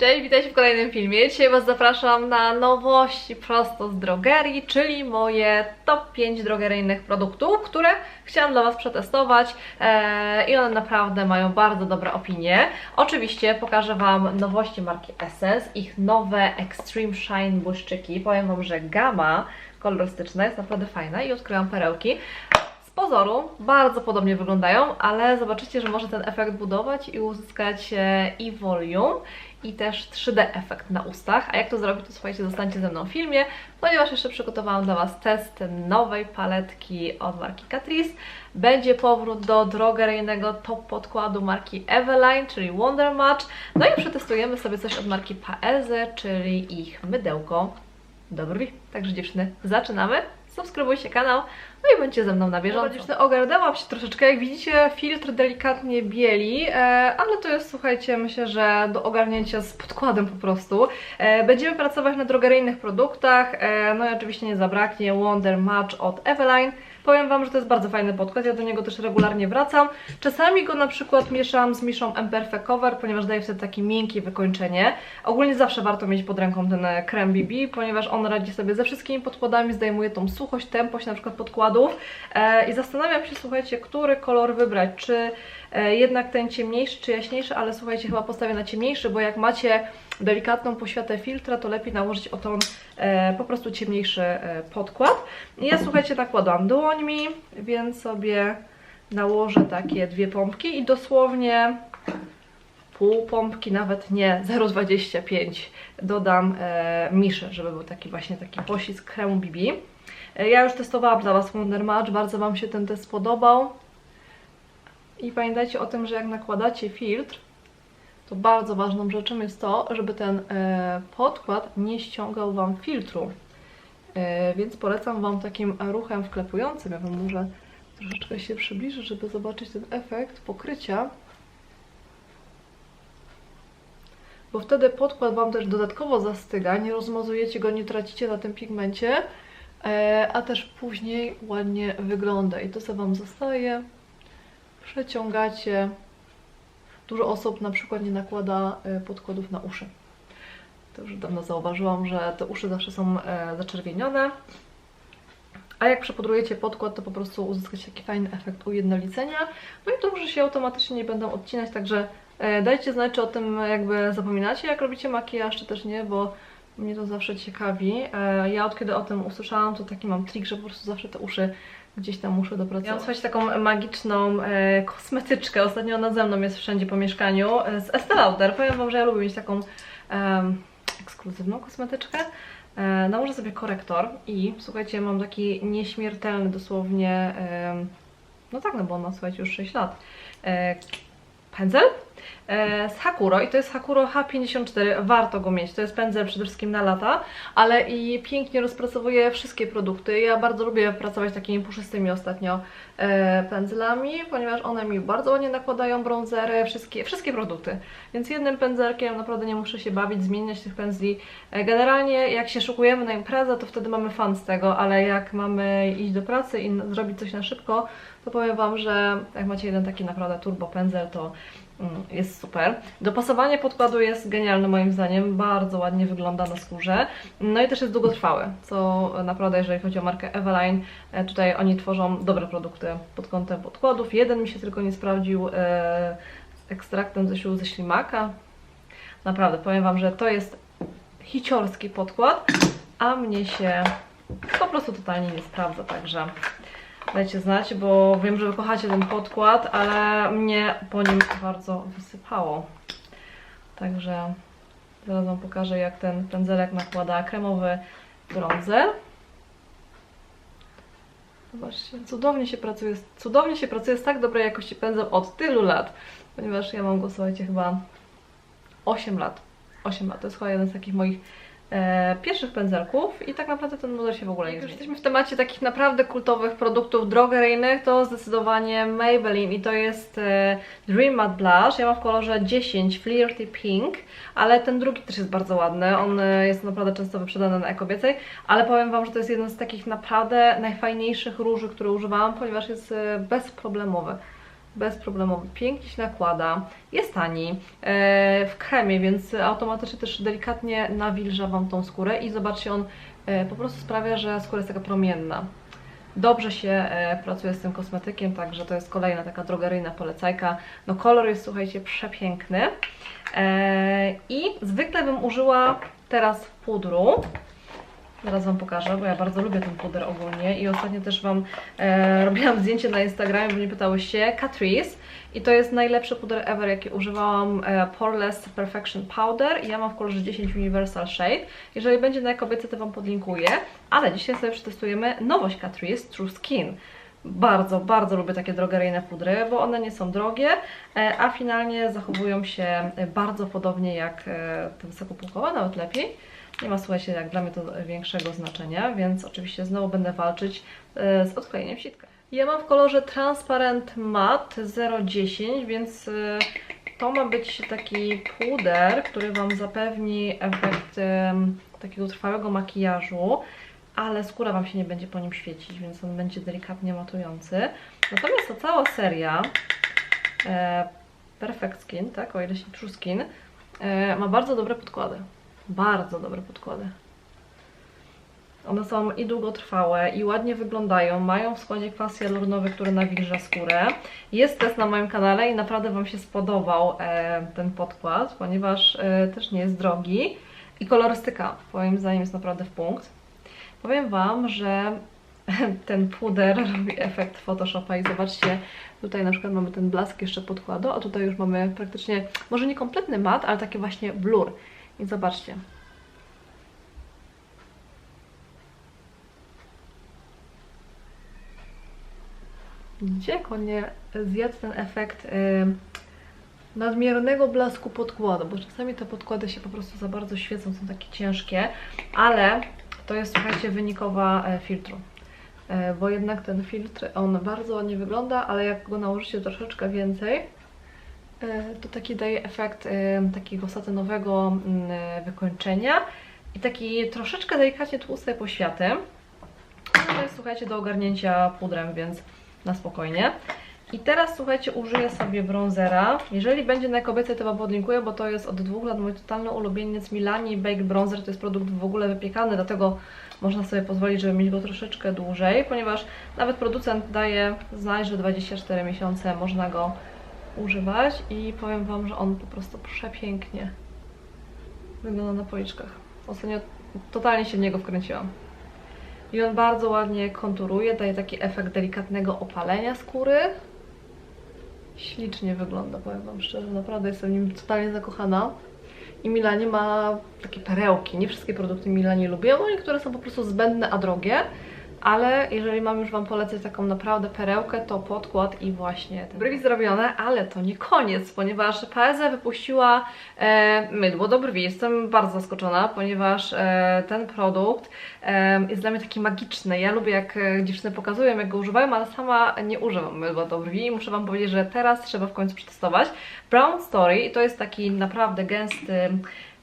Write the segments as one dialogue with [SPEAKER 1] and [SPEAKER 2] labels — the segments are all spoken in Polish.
[SPEAKER 1] Cześć, witajcie w kolejnym filmie. Dzisiaj Was zapraszam na nowości prosto z drogerii, czyli moje top 5 drogeryjnych produktów, które chciałam dla Was przetestować eee, i one naprawdę mają bardzo dobre opinie. Oczywiście pokażę Wam nowości marki Essence, ich nowe Extreme Shine błyszczyki. Powiem Wam, że gama kolorystyczna jest naprawdę fajna i odkryłam perełki. Pozoru bardzo podobnie wyglądają, ale zobaczycie, że może ten efekt budować i uzyskać e, i volume, i też 3D efekt na ustach. A jak to zrobić, to słuchajcie, zostańcie ze mną w filmie, ponieważ jeszcze przygotowałam dla Was test nowej paletki od marki Catrice. Będzie powrót do drogeryjnego top podkładu marki Eveline, czyli Wonder Match. No i przetestujemy sobie coś od marki Paeze, czyli ich mydełko do brwi. Także dziewczyny, zaczynamy. Subskrybujcie kanał, no i bądźcie ze mną na bieżąco. Dziewczyny, ogarnęłam się troszeczkę. Jak widzicie, filtr delikatnie bieli, e, ale to jest, słuchajcie, myślę, że do ogarnięcia z podkładem po prostu. E, będziemy pracować na drogeryjnych produktach, e, no i oczywiście nie zabraknie Wonder Match od Eveline. Powiem Wam, że to jest bardzo fajny podkład, ja do niego też regularnie wracam. Czasami go na przykład mieszam z miszą Imperfect Cover, ponieważ daje wtedy takie miękkie wykończenie. Ogólnie zawsze warto mieć pod ręką ten e, krem BB, ponieważ on radzi sobie ze wszystkimi podkładami, zdejmuje tą suchość, tempość na przykład podkładów. E, I zastanawiam się, słuchajcie, który kolor wybrać, czy e, jednak ten ciemniejszy, czy jaśniejszy, ale słuchajcie, chyba postawię na ciemniejszy, bo jak macie delikatną poświatę filtra, to lepiej nałożyć o ton e, po prostu ciemniejszy e, podkład. I ja słuchajcie, nakładam dłońmi, więc sobie nałożę takie dwie pompki i dosłownie pół pompki, nawet nie 0,25 dodam e, miszy, żeby był taki właśnie taki pościsk kremu BB. E, ja już testowałam dla Was Wonder Match, bardzo Wam się ten test podobał. I pamiętajcie o tym, że jak nakładacie filtr, to bardzo ważną rzeczą jest to, żeby ten e, podkład nie ściągał Wam filtru. E, więc polecam Wam takim ruchem wklepującym. Ja Wam może troszeczkę się przybliżę, żeby zobaczyć ten efekt pokrycia. Bo wtedy podkład Wam też dodatkowo zastyga, nie rozmazujecie go, nie tracicie na tym pigmencie, e, a też później ładnie wygląda. I to co Wam zostaje, przeciągacie Dużo osób na przykład nie nakłada e, podkładów na uszy. To już dawno zauważyłam, że te uszy zawsze są e, zaczerwienione. A jak przepudrujecie podkład, to po prostu uzyskacie taki fajny efekt ujednolicenia. No i to uszy się automatycznie nie będą odcinać, także e, dajcie znać, czy o tym jakby zapominacie, jak robicie makijaż, czy też nie, bo mnie to zawsze ciekawi. Ja od kiedy o tym usłyszałam, to taki mam trik, że po prostu zawsze te uszy gdzieś tam muszę dopracować. Ja mam słuchajcie taką magiczną e, kosmetyczkę, ostatnio ona ze mną jest wszędzie po mieszkaniu, e, z Estée Lauder. Powiem Wam, że ja lubię mieć taką e, ekskluzywną kosmetyczkę. E, nałożę sobie korektor i słuchajcie, mam taki nieśmiertelny dosłownie, e, no tak, no bo on ma słuchajcie już 6 lat, e, pędzel z Hakuro i to jest Hakuro H54, warto go mieć, to jest pędzel przede wszystkim na lata, ale i pięknie rozpracowuje wszystkie produkty. Ja bardzo lubię pracować takimi puszystymi ostatnio e, pędzlami, ponieważ one mi bardzo ładnie nakładają bronzery, wszystkie, wszystkie produkty. Więc jednym pędzelkiem naprawdę nie muszę się bawić, zmieniać tych pędzli. E, generalnie jak się szukujemy na imprezę, to wtedy mamy fan z tego, ale jak mamy iść do pracy i zrobić coś na szybko, to powiem Wam, że jak macie jeden taki naprawdę turbo pędzel, to jest super. Dopasowanie podkładu jest genialne moim zdaniem, bardzo ładnie wygląda na skórze. No i też jest długotrwały, co naprawdę jeżeli chodzi o markę Eveline, e, tutaj oni tworzą dobre produkty pod kątem podkładów. Jeden mi się tylko nie sprawdził e, z ekstraktem ze ze ślimaka. Naprawdę, powiem Wam, że to jest hiciorski podkład, a mnie się po prostu totalnie nie sprawdza, także dajcie znać, bo wiem, że wy kochacie ten podkład, ale mnie po nim bardzo wysypało. Także zaraz wam pokażę, jak ten pędzelek nakłada kremowy bronzer. Zobaczcie, cudownie się pracuje, cudownie się pracuje z tak dobrej jakości pędzel od tylu lat, ponieważ ja mam go, słuchajcie, chyba 8 lat. 8 lat, to jest chyba jeden z takich moich e, pierwszych pędzelków i tak naprawdę ten model się w ogóle nie zmienił. jesteśmy w temacie takich naprawdę kultowych produktów drogeryjnych, to zdecydowanie Maybelline i to jest e, Dream Matte Blush. Ja mam w kolorze 10 Flirty Pink, ale ten drugi też jest bardzo ładny. On e, jest naprawdę często wyprzedany na ekobiecej, ale powiem Wam, że to jest jeden z takich naprawdę najfajniejszych róży, które używałam, ponieważ jest e, bezproblemowy. Bezproblemowy, pięknie się nakłada, jest tani, e, w kremie, więc automatycznie też delikatnie nawilża Wam tą skórę i zobaczcie, on e, po prostu sprawia, że skóra jest taka promienna. Dobrze się e, pracuje z tym kosmetykiem, także to jest kolejna taka drogeryjna polecajka. No kolor jest, słuchajcie, przepiękny. E, I zwykle bym użyła teraz pudru. Zaraz Wam pokażę, bo ja bardzo lubię ten puder ogólnie i ostatnio też Wam e, robiłam zdjęcie na Instagramie, bo mnie pytałyście, Catrice i to jest najlepszy puder ever, jaki używałam, e, Poreless Perfection Powder i ja mam w kolorze 10 Universal Shade. Jeżeli będzie na kobiece, to Wam podlinkuję, ale dzisiaj sobie przetestujemy nowość Catrice True Skin. Bardzo, bardzo lubię takie drogeryjne pudry, bo one nie są drogie, e, a finalnie zachowują się bardzo podobnie jak e, te wysokopłukowe, nawet lepiej. Nie ma, słuchajcie, jak dla mnie to większego znaczenia, więc oczywiście znowu będę walczyć e, z odklejeniem sitka. Ja mam w kolorze Transparent Matte 010, więc e, to ma być taki puder, który Wam zapewni efekt em, takiego trwałego makijażu, ale skóra Wam się nie będzie po nim świecić, więc on będzie delikatnie matujący. Natomiast ta cała seria e, Perfect Skin, tak, o ile się True Skin, e, ma bardzo dobre podkłady. Bardzo dobre podkłady. One są i długotrwałe, i ładnie wyglądają, mają w składzie kwas hialuronowy, który nawilża skórę. Jest test na moim kanale i naprawdę Wam się spodobał e, ten podkład, ponieważ e, też nie jest drogi i kolorystyka moim zdaniem jest naprawdę w punkt. Powiem Wam, że ten puder robi efekt Photoshopa i zobaczcie, tutaj na przykład mamy ten blask jeszcze podkładu, a tutaj już mamy praktycznie, może nie kompletny mat, ale taki właśnie blur. I zobaczcie. Widzicie, jak on nie zjadł ten efekt y, nadmiernego blasku podkładu, bo czasami te podkłady się po prostu za bardzo świecą, są takie ciężkie, ale to jest, słuchajcie, wynikowa e, filtru. E, bo jednak ten filtr, on bardzo ładnie wygląda, ale jak go nałożycie troszeczkę więcej, to taki daje efekt e, takiego satynowego mm, e, wykończenia i taki troszeczkę delikatnie tłustej poświaty. To jest, słuchajcie, do ogarnięcia pudrem, więc na spokojnie. I teraz, słuchajcie, użyję sobie bronzera. Jeżeli będzie na kobiece, to Wam podlinkuję, bo to jest od dwóch lat mój totalny ulubieniec Milani Baked Bronzer. To jest produkt w ogóle wypiekany, dlatego można sobie pozwolić, żeby mieć go troszeczkę dłużej, ponieważ nawet producent daje znać, że 24 miesiące można go używać i powiem Wam, że on po prostu przepięknie wygląda na policzkach. Ostatnio totalnie się w niego wkręciłam. I on bardzo ładnie konturuje, daje taki efekt delikatnego opalenia skóry. Ślicznie wygląda, powiem Wam szczerze, naprawdę jestem nim totalnie zakochana. I Milani ma takie perełki. Nie wszystkie produkty Milani lubię, bo niektóre są po prostu zbędne, a drogie. Ale jeżeli mam już Wam polecać taką naprawdę perełkę, to podkład i właśnie ten brwi zrobione, ale to nie koniec, ponieważ PSE wypuściła e, mydło do brwi. Jestem bardzo zaskoczona, ponieważ e, ten produkt e, jest dla mnie taki magiczny. Ja lubię jak e, dziewczyny pokazują, jak go używają, ale sama nie używam mydła do brwi i muszę Wam powiedzieć, że teraz trzeba w końcu przetestować. Brown Story to jest taki naprawdę gęsty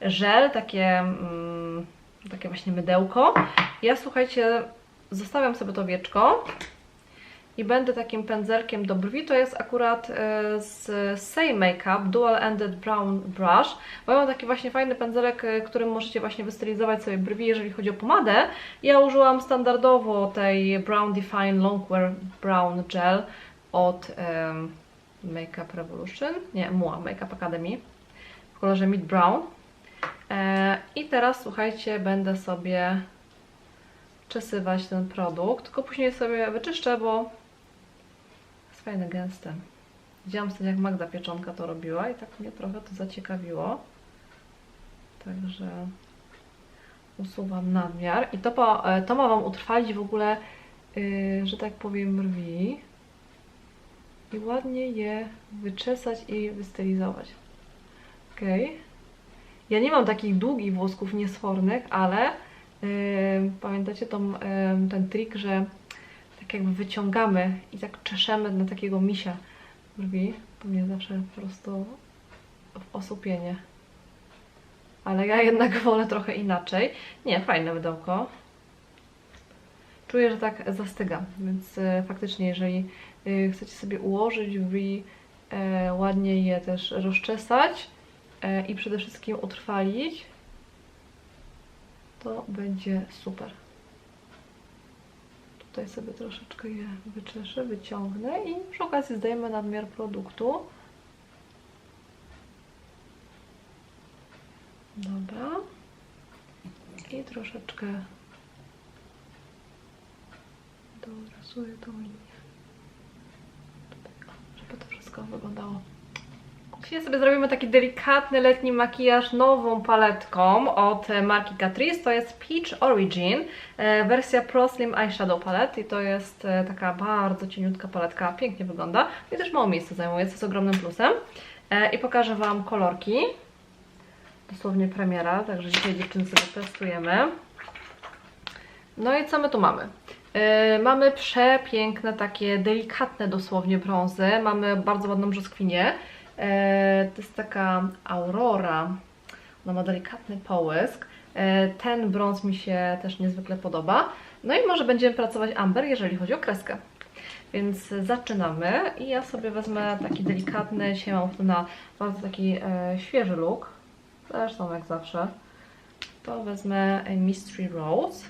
[SPEAKER 1] żel, takie, mm, takie właśnie mydełko. Ja słuchajcie, zostawiam sobie to wieczko i będę takim pędzelkiem do brwi. To jest akurat e, z Say Makeup Dual Ended Brown Brush, bo ja mam taki właśnie fajny pędzelek, e, którym możecie właśnie wystylizować sobie brwi, jeżeli chodzi o pomadę. Ja użyłam standardowo tej Brown Define Longwear Brown Gel od um, Makeup Revolution, nie, MUA, Makeup Academy w kolorze Mid Brown. E, I teraz słuchajcie, będę sobie czesywać ten produkt, tylko później sobie wyczyszczę, bo jest fajne, gęste. Widziałam sobie jak Magda Pieczonka to robiła i tak mnie trochę to zaciekawiło. Także usuwam nadmiar i to, e, to ma Wam utrwalić w ogóle, yy, że tak powiem, brwi i ładnie je wyczesać i wystylizować. Ok. Ja nie mam takich długich włosków niesfornych, ale pamiętacie tą, ten trik, że tak jakby wyciągamy i tak czeszemy na takiego misia brwi? To mnie zawsze po prostu w osłupienie. Ale ja jednak wolę trochę inaczej. Nie, fajne mydełko. Czuję, że tak zastyga, więc yy, faktycznie jeżeli y, chcecie sobie ułożyć w e, ładnie je też rozczesać e, i przede wszystkim utrwalić, to będzie super. Tutaj sobie troszeczkę je wyczeszę, wyciągnę i przy okazji zdejmę nadmiar produktu. Dobra. I troszeczkę dorysuję tą linię. Tutaj, żeby to wszystko wyglądało. Dzisiaj sobie zrobimy taki delikatny letni makijaż nową paletką od marki Catrice. To jest Peach Origin, e, wersja Pro Slim Eyeshadow Palette i to jest e, taka bardzo cieniutka paletka, pięknie wygląda i też mało miejsca zajmuje, co jest ogromnym plusem. E, I pokażę Wam kolorki. Dosłownie premiera, także dzisiaj dziewczyny sobie testujemy. No i co my tu mamy? Mamy przepiękne, takie delikatne dosłownie brązy. Mamy bardzo ładną brzoskwinię. Yy, to jest taka aurora. Ona ma delikatny połysk. Yy, ten brąz mi się też niezwykle podoba. No i może będziemy pracować amber, jeżeli chodzi o kreskę. Więc zaczynamy i ja sobie wezmę taki delikatny, dzisiaj mam ochotę na bardzo taki e, świeży look. Zresztą jak zawsze. To wezmę Mystery Rose.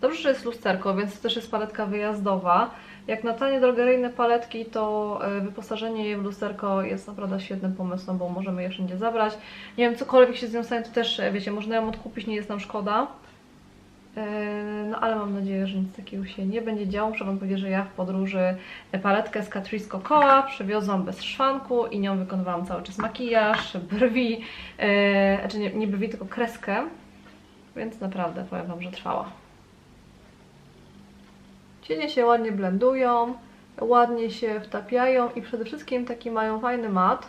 [SPEAKER 1] Dobrze, że jest lusterko, więc to też jest paletka wyjazdowa. Jak na tanie drogeryjne paletki, to e, wyposażenie jej w lusterko jest naprawdę świetnym pomysłem, bo możemy je wszędzie zabrać. Nie wiem, cokolwiek się z nią stanie, to też, e, wiecie, można ją odkupić, nie jest nam szkoda. E, No ale mam nadzieję, że nic takiego się nie będzie działo. Muszę Wam powiedzieć, że ja w podróży paletkę z Catrice Cocoa przywiozłam bez szwanku i nią wykonywałam cały czas makijaż, brwi, e, znaczy nie, nie brwi, tylko kreskę. Więc naprawdę powiem Wam, że trwała. Cienie się ładnie blendują, ładnie się wtapiają i przede wszystkim taki mają fajny mat,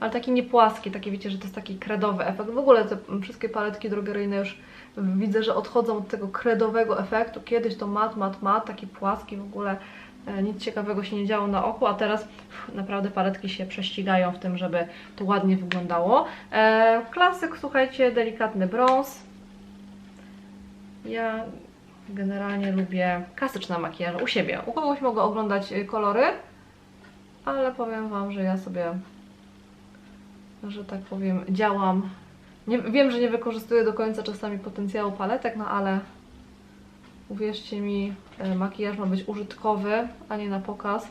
[SPEAKER 1] ale taki nie płaski, taki wiecie, że to jest taki kredowy efekt. W ogóle te wszystkie paletki drogeryjne już widzę, że odchodzą od tego kredowego efektu. Kiedyś to mat, mat, mat, taki płaski w ogóle e, nic ciekawego się nie działo na oku, a teraz uff, naprawdę paletki się prześcigają w tym, żeby to ładnie wyglądało. E, klasyk, słuchajcie, delikatny brąz. Ja generalnie lubię klasyczne makijaże u siebie. U kogoś mogę oglądać y, kolory, ale powiem Wam, że ja sobie, że tak powiem, działam. Nie, wiem, że nie wykorzystuję do końca czasami potencjału paletek, no ale uwierzcie mi, y, makijaż ma być użytkowy, a nie na pokaz.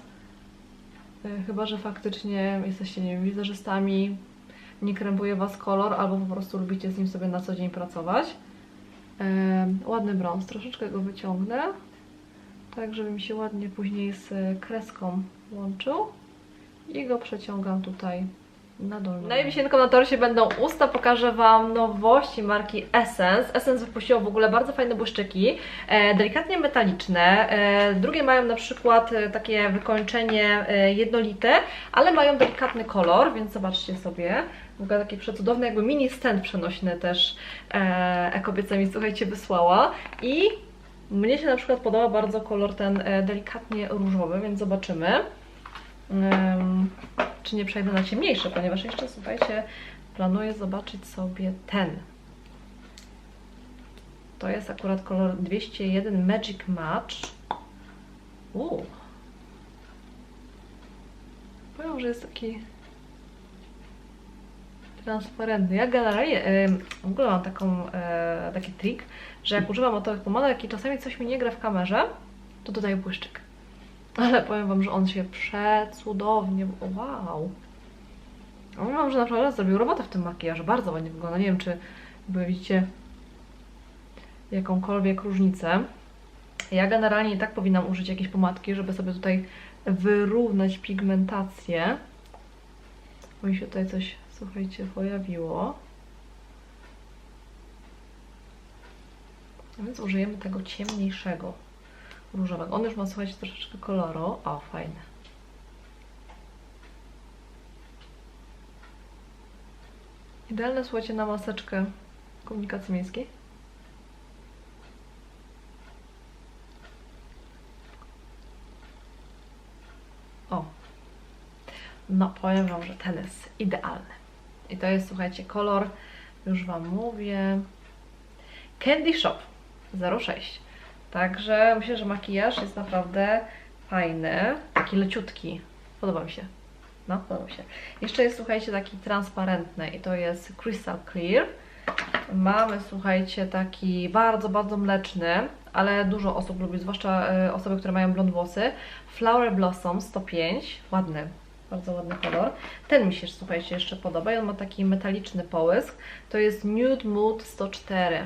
[SPEAKER 1] Y, Chyba, że faktycznie jesteście, nie wiem, wizerzystami, nie krępuje Was kolor, albo po prostu lubicie z nim sobie na co dzień pracować. Ładny brąz, troszeczkę go wyciągnę, tak żeby mi się ładnie później z kreską łączył i go przeciągam tutaj na dolną. Na wisienką na torsie będą usta, pokażę Wam nowości marki Essence. Essence wypuściło w ogóle bardzo fajne błyszczyki, e, delikatnie metaliczne, e, drugie mają na przykład e, takie wykończenie e, jednolite, ale mają delikatny kolor, więc zobaczcie sobie. W ogóle taki przecudowny, jakby mini stand przenośny też e, kobieca mi, słuchajcie, wysłała. I mnie się na przykład podoba bardzo kolor ten delikatnie różowy, więc zobaczymy. Czy nie przejdę na ciemniejszy, ponieważ jeszcze, słuchajcie, planuję zobaczyć sobie ten. To jest akurat kolor 201 Magic Match. Uuu. Powiem, że jest taki transparentny. Ja generalnie w ogóle mam taką, e, taki trik, że jak używam otowych pomadek i czasami coś mi nie gra w kamerze, to dodaję błyszczyk. Ale powiem Wam, że on się przecudownie... Wow! Powiem Wam, że naprawdę zrobił robotę w tym makijażu. Bardzo ładnie wygląda. Nie wiem, czy jakby widzicie jakąkolwiek różnicę. Ja generalnie i tak powinnam użyć jakiejś pomadki, żeby sobie tutaj wyrównać pigmentację. Bo mi się tutaj coś, słuchajcie, pojawiło. A więc użyjemy tego ciemniejszego różowego. On już ma, słuchajcie, troszeczkę koloru. O, fajne. Idealne, słuchajcie, na maseczkę komunikacji miejskiej. O. No, powiem Wam, że ten jest idealny. I to jest, słuchajcie, kolor, już Wam mówię, Candy Shop 06. Także myślę, że makijaż jest naprawdę fajny, taki leciutki. Podoba mi się. No, podoba mi się. Jeszcze jest, słuchajcie, taki transparentny i to jest Crystal Clear. Mamy, słuchajcie, taki bardzo, bardzo mleczny, ale dużo osób lubi, zwłaszcza y, osoby, które mają blond włosy. Flower Blossom 105, ładny, bardzo ładny kolor. Ten mi się, słuchajcie, jeszcze podoba i on ma taki metaliczny połysk. To jest Nude Mood 104.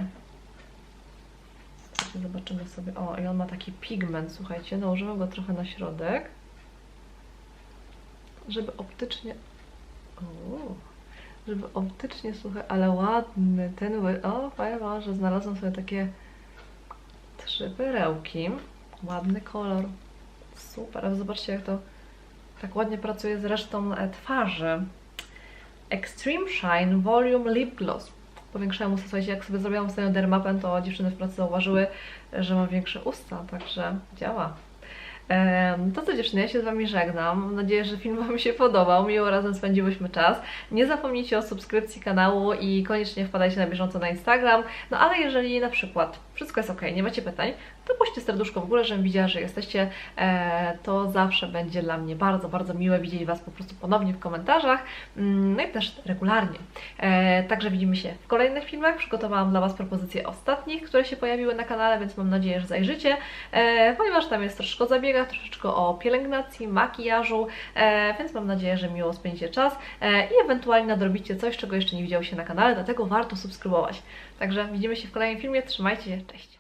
[SPEAKER 1] Zobaczymy sobie. O, i on ma taki pigment, słuchajcie. Nałożymy go trochę na środek, żeby optycznie. O, żeby optycznie, słuchaj, ale ładny ten. O, powiem wam, że znalazłam sobie takie trzy perełki. Ładny kolor. Super, ale zobaczcie, jak to tak ładnie pracuje z resztą e, twarzy. Extreme Shine Volume Lip Gloss. Powiększałem usta, słuchajcie, jak sobie zrobiłam ostatnio dermapem, to dziewczyny w pracy zauważyły, że mam większe usta, także działa. To co dziewczyny, ja się z Wami żegnam. Mam nadzieję, że film Wam się podobał. Miło razem spędziłyśmy czas. Nie zapomnijcie o subskrypcji kanału i koniecznie wpadajcie na bieżąco na Instagram. No ale jeżeli na przykład wszystko jest ok, nie macie pytań, to puśćcie serduszko w górę, żebym widziała, że jesteście. E, to zawsze będzie dla mnie bardzo, bardzo miłe widzieć Was po prostu ponownie w komentarzach. Mm, No i też regularnie. E, także widzimy się w kolejnych filmach. Przygotowałam dla Was propozycje ostatnich, które się pojawiły na kanale, więc mam nadzieję, że zajrzycie, e, ponieważ tam jest troszeczkę o troszeczkę o pielęgnacji, makijażu, e, więc mam nadzieję, że miło spędzicie czas e, i ewentualnie nadrobicie coś, czego jeszcze nie widziało się na kanale, dlatego warto subskrybować. Także widzimy się w kolejnym filmie, trzymajcie się, cześć!